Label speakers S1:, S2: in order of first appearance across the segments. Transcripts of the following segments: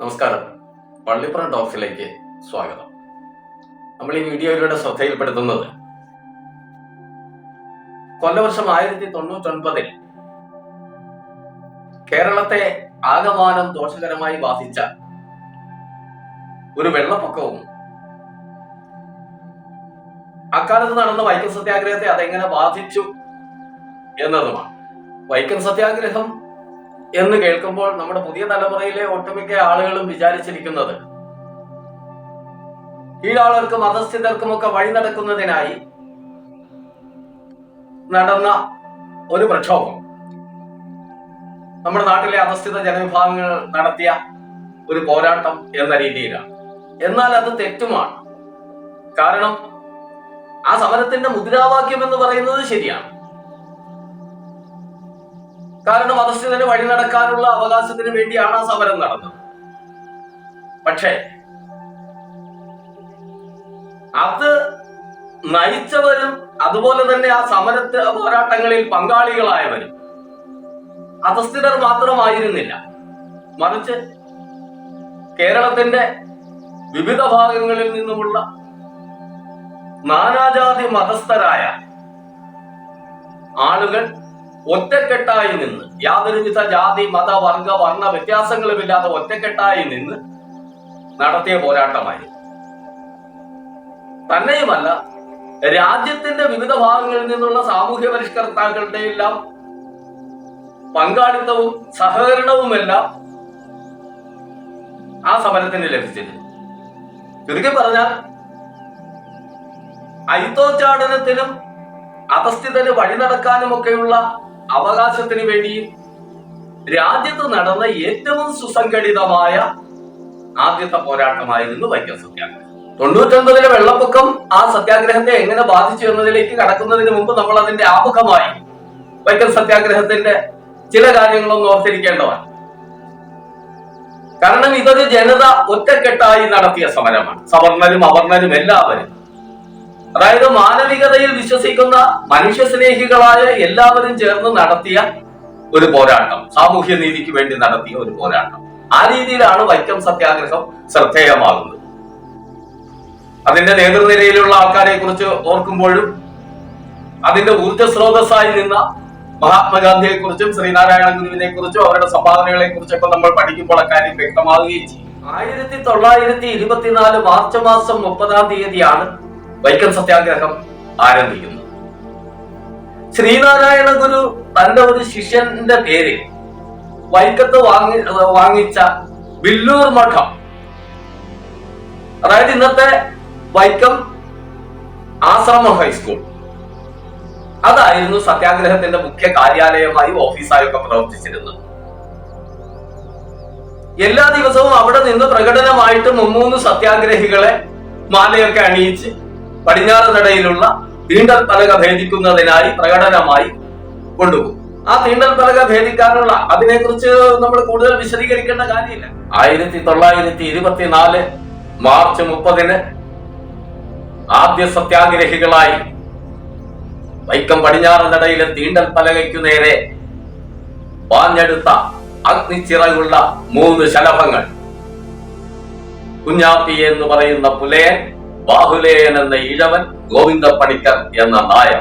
S1: നമസ്കാരം. പള്ളിപ്പുറ ടോക്സിലേക്ക് സ്വാഗതം. നമ്മൾ ഈ വീഡിയോയിലൂടെ ശ്രദ്ധയിൽപ്പെടുത്തുന്നത് കൊല്ലവർഷം ആയിരത്തി തൊണ്ണൂറ്റൊൻപതിൽ കേരളത്തെ ആകമാനം ദോഷകരമായി ബാധിച്ച ഒരു വെള്ളപ്പൊക്കവും അക്കാലത്ത് നടന്ന വൈക്കം സത്യാഗ്രഹത്തെ അതെങ്ങനെ ബാധിച്ചു എന്നതുമാണ്. വൈക്കം സത്യാഗ്രഹം എന്ന് കേൾക്കുമ്പോൾ നമ്മുടെ പുതിയ തലമുറയിലെ ഒട്ടുമിക്ക ആളുകളും വിചാരിച്ചിരിക്കുന്നത്. കീഴാളർക്കും അധസ്ഥിതർക്കുമൊക്കെ വഴി നടക്കുന്നതിനായി നടന്ന ഒരു പ്രക്ഷോഭം. നമ്മുടെ നാട്ടിലെ അധസ്ഥിത ജനവിഭാഗങ്ങൾ നടത്തിയ ഒരു പോരാട്ടം എന്ന രീതിയിലാണ്. എന്നാൽ അത് തെറ്റുമാണ്. കാരണം ആ സമരത്തിന്റെ മുദ്രാവാക്യം എന്ന് പറയുന്നത് ശരിയാണ്. കാരണം അധസ്ഥിതന് വഴി നടക്കാനുള്ള അവകാശത്തിന് വേണ്ടിയാണ് ആ സമരം നടന്നത്. പക്ഷേ അത് നയിച്ചവരും അതുപോലെ തന്നെ ആ സമരത്തെ പോരാട്ടങ്ങളിൽ പങ്കാളികളായവരും അധസ്ഥിതർ മാത്രമായിരുന്നില്ല. മറിച്ച് കേരളത്തിന്റെ വിവിധ ഭാഗങ്ങളിൽ നിന്നുമുള്ള നാനാജാതി മതസ്ഥരായ ആളുകൾ ഒറ്റക്കെട്ടായി നിന്ന് യാതൊരുവിധ ജാതി മത വർഗ വർണ വ്യത്യാസങ്ങളുമില്ലാതെ ഒറ്റക്കെട്ടായി നിന്ന് നടത്തിയ പോരാട്ടമായി. തന്നെയുമല്ല രാജ്യത്തിന്റെ വിവിധ ഭാഗങ്ങളിൽ നിന്നുള്ള സാമൂഹ്യ പരിഷ്കർത്താക്കളുടെ എല്ലാം പങ്കാളിത്തവും സഹകരണവുമെല്ലാം ആ സമരത്തിന് ലഭിച്ചിരുന്നു. ചുരുക്കി പറഞ്ഞാൽ ഐത്തോച്ചാടനത്തിനും അധസ്ഥിതന് വഴി നടക്കാനുമൊക്കെയുള്ള അവകാശത്തിന് വേണ്ടി രാജ്യത്ത് നടന്ന ഏറ്റവും സുസംഘടിതമായ ആദ്യത്തെ പോരാട്ടമായിരുന്നു വൈക്കം സത്യാഗ്രഹം. തൊണ്ണൂറ്റൊൻപതിലെ വെള്ളപ്പൊക്കം ആ സത്യാഗ്രഹത്തെ എങ്ങനെ ബാധിച്ചു എന്നതിലേക്ക് കടക്കുന്നതിന് മുമ്പ് നമ്മൾ അതിന്റെ ആമുഖമായി വൈക്കം സത്യാഗ്രഹത്തിന്റെ ചില കാര്യങ്ങളൊന്നും ഓർത്തിരിക്കേണ്ടതാണ്. കാരണം ഇതൊരു ജനത ഒറ്റക്കെട്ടായി നടത്തിയ സമരമാണ്. സവർണരും അവർണരും എല്ലാവരും അതായത് മാനവികതയിൽ വിശ്വസിക്കുന്ന മനുഷ്യസ്നേഹികളായ എല്ലാവരും ചേർന്ന് നടത്തിയ ഒരു പോരാട്ടം സാമൂഹ്യ നീതിക്ക് വേണ്ടി നടത്തിയ ഒരു പോരാട്ടം. ആ രീതിയിലാണ് വൈക്കം സത്യാഗ്രഹം ശ്രദ്ധേയമാകുന്നത്. അതിന്റെ നേതൃനിരയിലുള്ള ആൾക്കാരെ കുറിച്ച് ഓർക്കുമ്പോഴും അതിന്റെ ഊർജ സ്രോതസ്സായി നിന്ന മഹാത്മാഗാന്ധിയെ കുറിച്ചും ശ്രീനാരായണ ഗുരുവിനെ കുറിച്ചും അവരുടെ സംഭാവനകളെ കുറിച്ചൊക്കെ നമ്മൾ പഠിക്കുമ്പോൾ അക്കാര്യം വ്യക്തമാവുകയും ചെയ്യും. ആയിരത്തി തൊള്ളായിരത്തി ഇരുപത്തിനാല് മാർച്ച് മാസം മുപ്പതാം തീയതിയാണ് വൈക്കം സത്യാഗ്രഹം ആരംഭിക്കുന്നു. ശ്രീനാരായണ ഗുരു തന്റെ ഒരു ശിഷ്യന്റെ പേരിൽ വൈക്കത്ത് വാങ്ങി വാങ്ങിച്ച വില്ലൂർ മഠം. അതായത് ഇന്നത്തെ വൈക്കം ആശ്രമ ഹൈസ്കൂൾ. അതായിരുന്നു സത്യാഗ്രഹത്തിന്റെ മുഖ്യ കാര്യാലയമായി ഓഫീസായൊക്കെ പ്രവർത്തിച്ചിരുന്നത്. എല്ലാ ദിവസവും അവിടെ നിന്ന് പ്രകടനമായിട്ട് മുമ്മൂന്ന് സത്യാഗ്രഹികളെ മാലയൊക്കെ അണിയിച്ച് പടിഞ്ഞാറ് നടയിലുള്ള തീണ്ടൽ പലക ഭേദിക്കുന്നതിനായി പ്രകടനമായി കൊണ്ടുപോകും. ആ തീണ്ടൽ പലക ഭേദിക്കാനുള്ള അതിനെക്കുറിച്ച് നമ്മൾ കൂടുതൽ വിശദീകരിക്കേണ്ട കാര്യമില്ല. ആയിരത്തി തൊള്ളായിരത്തി ഇരുപത്തിനാല് മാർച്ച് മുപ്പതിന് ആദ്യ സത്യാഗ്രഹികളായി വൈക്കം പടിഞ്ഞാറ് നടയിലെ തീണ്ടൽ പലകയ്ക്കു നേരെ പാഞ്ഞെടുത്ത അഗ്നിച്ചിറകുള്ള മൂന്ന് ശലഭങ്ങൾ. കുഞ്ഞാപ്പി എന്ന് പറയുന്ന പുലയൻ ബാഹുലേയൻ എന്ന ഇഴവൻ ഗോവിന്ദ പണിക്കർ എന്ന നായ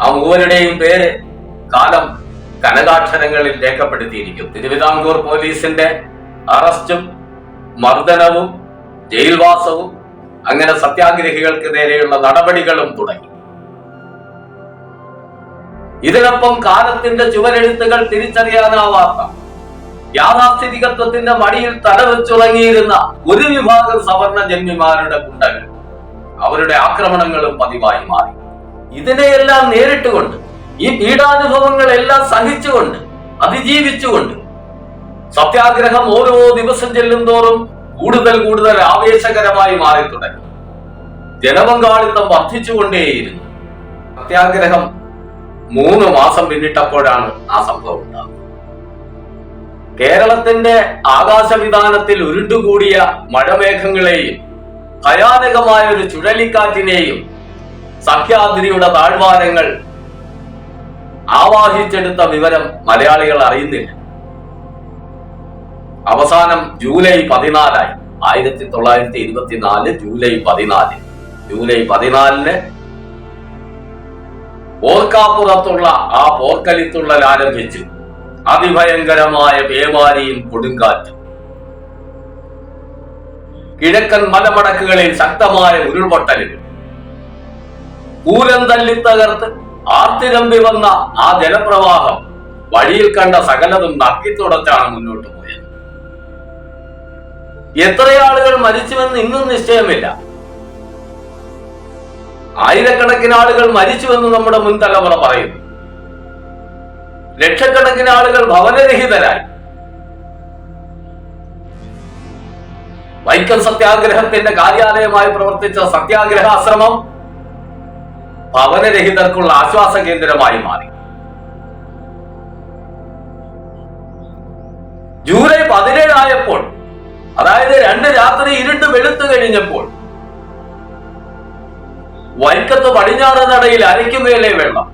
S1: ആ മൂവരുടെയും പേര് കാലം കനകാക്ഷരങ്ങളിൽ രേഖപ്പെടുത്തിയിരിക്കും. തിരുവിതാംകൂർ പോലീസിന്റെ അറസ്റ്റും മർദ്ദനവും ജയിൽവാസവും അങ്ങനെ സത്യാഗ്രഹികൾക്ക് നേരെയുള്ള നടപടികളും തുടങ്ങി. ഇതിനൊപ്പം കാലത്തിന്റെ ചുവരെഴുത്തുകൾ തിരിച്ചറിയാനാവാത്ത യാഥാസ്ഥിതികത്വത്തിന്റെ മടിയിൽ തലവെച്ചുറങ്ങിയിരുന്ന ഒരു വിഭാഗം സവർണ ജന്മിമാരുടെ കുണ്ടകൾ അവരുടെ ആക്രമണങ്ങളും പതിവായി മാറി. ഇതിനെയെല്ലാം നേരിട്ടുകൊണ്ട് ഈ പീഡാനുഭവങ്ങളെല്ലാം സഹിച്ചുകൊണ്ട് അതിജീവിച്ചുകൊണ്ട് സത്യാഗ്രഹം ഓരോ ദിവസം ചെല്ലും തോറും കൂടുതൽ കൂടുതൽ ആവേശകരമായി മാറി തുടങ്ങി ജനപങ്കാളിത്തം വർദ്ധിച്ചുകൊണ്ടേയിരുന്നു. സത്യാഗ്രഹം മൂന്ന് മാസം പിന്നിട്ടപ്പോഴാണ് ആ സംഭവം ഉണ്ടാകുന്നത്. കേരളത്തിന്റെ ആകാശവിധാനത്തിൽ ഉരുണ്ടുകൂടിയ മഴമേഘങ്ങളെയും ഭയാനകമായ ഒരു ചുഴലിക്കാറ്റിനെയും സഖ്യാദ്രിയുടെ താഴ്വാരങ്ങൾ ആവാഹിച്ചെടുത്ത വിവരം മലയാളികൾ അറിയുന്നില്ല. അവസാനം ജൂലൈ പതിനാലായി. ആയിരത്തി തൊള്ളായിരത്തി ഇരുപത്തിനാല് ജൂലൈ പതിനാല്. ജൂലൈ പതിനാലിന് ഓർക്കാപ്പുറത്തുള്ള ആ പോർക്കലിത്തുള്ളൽ ആരംഭിച്ചു. അതിഭയങ്കരമായ പേമാരിയും കൊടുങ്കാറ്റും. കിഴക്കൻ മലമടക്കുകളിൽ ശക്തമായ ഉരുൾപൊട്ടലുകൾ പൂരം തല്ലി തകർത്ത് ആർത്തിരമ്പി വന്ന ആ ജലപ്രവാഹം വഴിയിൽ കണ്ട സകലതും നക്കിത്തുടച്ചാണ് മുന്നോട്ട് പോയത്. എത്ര ആളുകൾ മരിച്ചുവെന്ന് ഇന്നും നിശ്ചയമില്ല. ആയിരക്കണക്കിന് ആളുകൾ മരിച്ചുവെന്ന് നമ്മുടെ മുൻതലമുറ പറയുന്നു. ലക്ഷക്കണക്കിന് ആളുകൾ ഭവനരഹിതരായി. വൈക്കം സത്യാഗ്രഹത്തിന്റെ കാര്യാലയമായി പ്രവർത്തിച്ച സത്യാഗ്രഹാശ്രമം ഭവനരഹിതർക്കുള്ള ആശ്വാസ കേന്ദ്രമായി മാറി. ജൂലൈ പതിനേഴായപ്പോൾ അതായത് രണ്ട് രാത്രി ഇരുട്ട് വെളുത്തു കഴിഞ്ഞപ്പോൾ വൈക്കത്ത് പടിഞ്ഞാറ് നടയിൽ അരയ്ക്കുമേലെ വെള്ളം.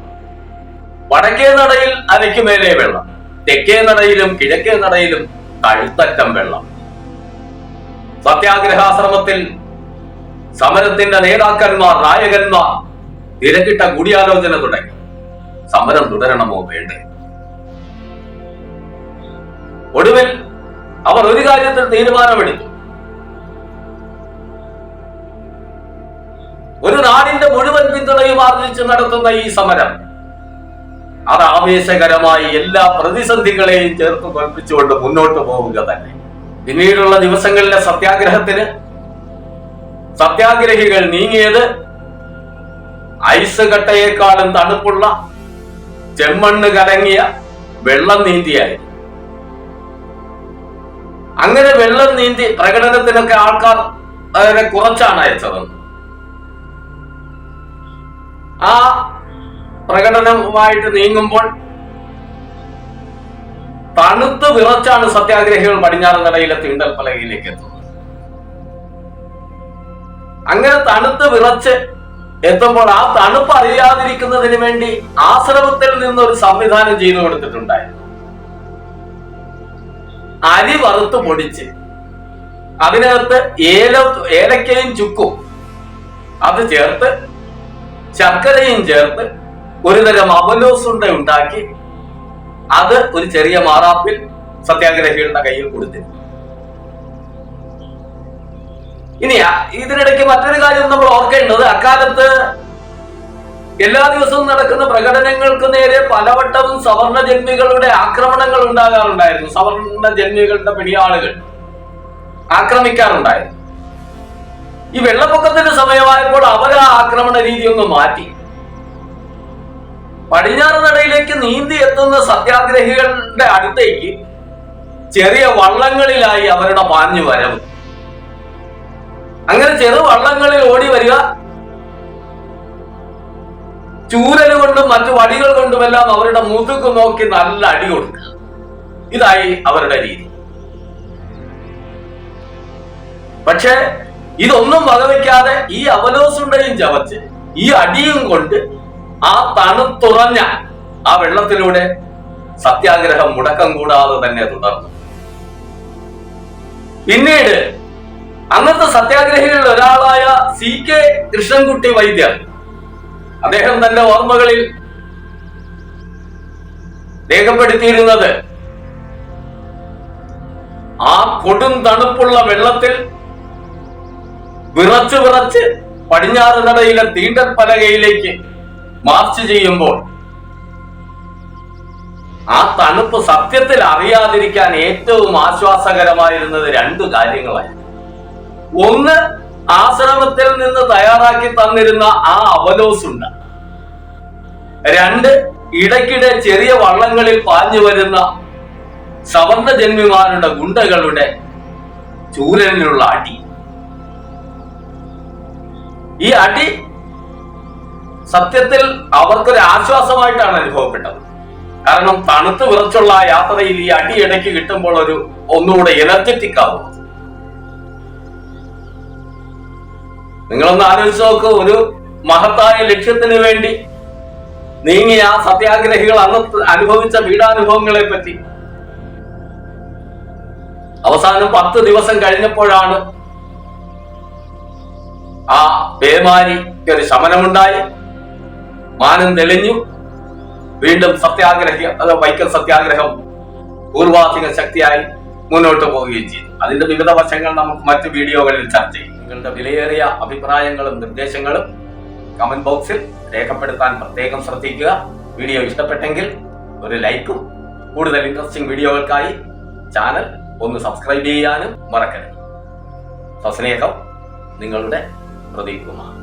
S1: വടക്കേ നടയിൽ അരയ്ക്കുമേലെ വെള്ളം തെക്കേ നടയിലും കിഴക്കേ നടയിലും കഴുത്തറ്റം വെള്ളം. സത്യാഗ്രഹാശ്രമത്തിൽ സമരത്തിന്റെ നേതാക്കന്മാർ നായകന്മാർ തിരക്കിട്ട കൂടിയാലോചന തുടങ്ങി. സമരം തുടരണമോ വേണ്ടേ? ഒടുവിൽ അവർ ഒരു കാര്യത്തിൽ തീരുമാനമെടുത്തു. ഒരു നാടിന്റെ മുഴുവൻ പിന്തുണയും ആർജിച്ച് നടത്തുന്ന ഈ സമരം അത് ആവേശകരമായി എല്ലാ പ്രതിസന്ധികളെയും ചേർത്ത് തോൽപ്പിച്ചുകൊണ്ട് മുന്നോട്ട് പോവുക തന്നെ. പിന്നീടുള്ള ദിവസങ്ങളിലെ സത്യാഗ്രഹത്തിന് സത്യാഗ്രഹികൾ നീങ്ങിയത് ഐസ് കട്ടയേക്കാളും തണുപ്പുള്ള ചെമ്മണ്ണ് കലങ്ങിയ വെള്ളം നീന്തിയായി അങ്ങനെ വെള്ളം നീന്തി പ്രകടനത്തിനൊക്കെ ആൾക്കാർ വളരെ കുറച്ചാണ് അയച്ചത്. ആ പ്രകടനവുമായിട്ട് നീങ്ങുമ്പോൾ തണുത്ത് വിറച്ചാണ് സത്യാഗ്രഹികൾ പടിഞ്ഞാറ് നടയിലെ തീണ്ടൽ പലകയിലേക്ക് എത്തുന്നത്. അങ്ങനെ തണുത്ത് വിറച്ച് എത്തുമ്പോൾ ആ തണുപ്പ് അറിയാതിരിക്കുന്നതിന് വേണ്ടി ആശ്രമത്തിൽ ഒരു സംവിധാനം ചെയ്തു കൊടുത്തിട്ടുണ്ടായിരുന്നു. അരി വറുത്ത് പൊടിച്ച് അതിനകത്ത് ഏല ഏലക്കയും ചുക്കും അത് ചേർത്ത് ശർക്കരയും ചേർത്ത് ഒരുതരം അവലോസുണ്ട ഉണ്ടാക്കി അത് ഒരു ചെറിയ മാറാപ്പിൽ സത്യാഗ്രഹികളുടെ കയ്യിൽ കൊടുത്തിരുന്നു. ഇനി ഇതിനിടയ്ക്ക് മറ്റൊരു കാര്യം നമ്മൾ ഓർക്കേണ്ടത് അക്കാലത്ത് എല്ലാ ദിവസവും നടക്കുന്ന പ്രകടനങ്ങൾക്ക് നേരെ പലവട്ടവും സവർണ ജന്മികളുടെ ആക്രമണങ്ങൾ ഉണ്ടാകാറുണ്ടായിരുന്നു. സവർണ ജന്മികളുടെ പിടിയാളുകൾ ആക്രമിക്കാറുണ്ടായിരുന്നു. ഈ വെള്ളപ്പൊക്കത്തിന്റെ സമയമായപ്പോൾ അവർ ആ ആക്രമണ രീതി ഒന്ന് മാറ്റി. പടിഞ്ഞാറ് നടയിലേക്ക് നീന്തി എത്തുന്ന സത്യാഗ്രഹികളുടെ അടുത്തേക്ക് ചെറിയ വള്ളങ്ങളിലായി അവരുടെ പാഞ്ഞു വരവ്. അങ്ങനെ ചെറു വള്ളങ്ങളിൽ ഓടി വരിക. ചൂരൽ കൊണ്ടും മറ്റു വടികൾ കൊണ്ടുമെല്ലാം അവരുടെ മുതുകു നോക്കി നല്ല അടി കൊടുക്കുക. ഇതായി അവരുടെ രീതി. പക്ഷേ ഇതൊന്നും വകവയ്ക്കാതെ ഈ അവലോസുണ്ടയും ചവച്ച് ഈ അടിയും കൊണ്ട് ആ തണുത്തുറഞ്ഞ ആ വെള്ളത്തിലൂടെ സത്യാഗ്രഹം മുടക്കം കൂടാതെ തന്നെ തുടർന്നു. പിന്നീട് അന്നത്തെ സത്യാഗ്രഹികളിൽ ഒരാളായ സി കെ കൃഷ്ണൻകുട്ടി വൈദ്യർ അദ്ദേഹം തന്റെ ഓർമ്മകളിൽ രേഖപ്പെടുത്തിയിരുന്നത് ആ കൊടും തണുപ്പുള്ള വെള്ളത്തിൽ വിറച്ചു വിറച്ച് പടിഞ്ഞാറ് നടയിലെ തീണ്ടൽ പലകയിലേക്ക് മാർച്ച് ചെയ്യുമ്പോൾ ആ തണുപ്പ് സത്യത്തിൽ അറിയാതിരിക്കാൻ ഏറ്റവും ആശ്വാസകരമായിരുന്നത് രണ്ട് കാര്യങ്ങളായിരുന്നു. ഒന്ന് ആശ്രമത്തിൽ നിന്ന് തയ്യാറാക്കി തന്നിരുന്ന ആ അവലോസുണ്ട്. രണ്ട് ഇടയ്ക്കിടെ ചെറിയ വള്ളങ്ങളിൽ പാഞ്ഞു വരുന്ന സവർണ ജന്മിമാരുടെ ഗുണ്ടകളുടെ ചൂരനിലുള്ള അടി. ഈ അടി സത്യത്തിൽ അവർക്കൊരു ആശ്വാസമായിട്ടാണ് അനുഭവപ്പെട്ടത്. കാരണം തണുത്ത് വിറച്ചുള്ള യാത്രയിൽ ഈ അടി ഇടയ്ക്ക് കിട്ടുമ്പോൾ ഒരു ഒന്നുകൂടെ എനർജറ്റിക് ആവും. നിങ്ങളൊന്ന് ആലോചിച്ച് നോക്ക് ഒരു മഹത്തായ ലക്ഷ്യത്തിന് വേണ്ടി നീങ്ങിയ ആ സത്യാഗ്രഹികൾ അന്ന് അനുഭവിച്ച വീടാനുഭവങ്ങളെ പറ്റി. അവസാനം പത്ത് ദിവസം കഴിഞ്ഞപ്പോഴാണ് ആ പേമാരിക്ക് ഒരു ശമനമുണ്ടായി. മാനം തെളിഞ്ഞു. വീണ്ടും സത്യാഗ്രഹ അത് വൈക്കം സത്യാഗ്രഹം പൂർവാധിക ശക്തിയായി മുന്നോട്ട് പോവുകയും ചെയ്തു. അതിന്റെ വിവിധ വശങ്ങൾ നമുക്ക് മറ്റു വീഡിയോകളിൽ ചർച്ച ചെയ്യും. നിങ്ങളുടെ വിലയേറിയ അഭിപ്രായങ്ങളും നിർദ്ദേശങ്ങളും കമന്റ് ബോക്സിൽ രേഖപ്പെടുത്താൻ പ്രത്യേകം ശ്രദ്ധിക്കുക. വീഡിയോ ഇഷ്ടപ്പെട്ടെങ്കിൽ ഒരു ലൈക്കും. കൂടുതൽ ഇൻട്രസ്റ്റിംഗ് വീഡിയോകൾക്കായി ചാനൽ ഒന്ന് സബ്സ്ക്രൈബ് ചെയ്യാനും മറക്കരുത്. സസ്നേഹം നിങ്ങളുടെ പ്രദീപ് കുമാർ.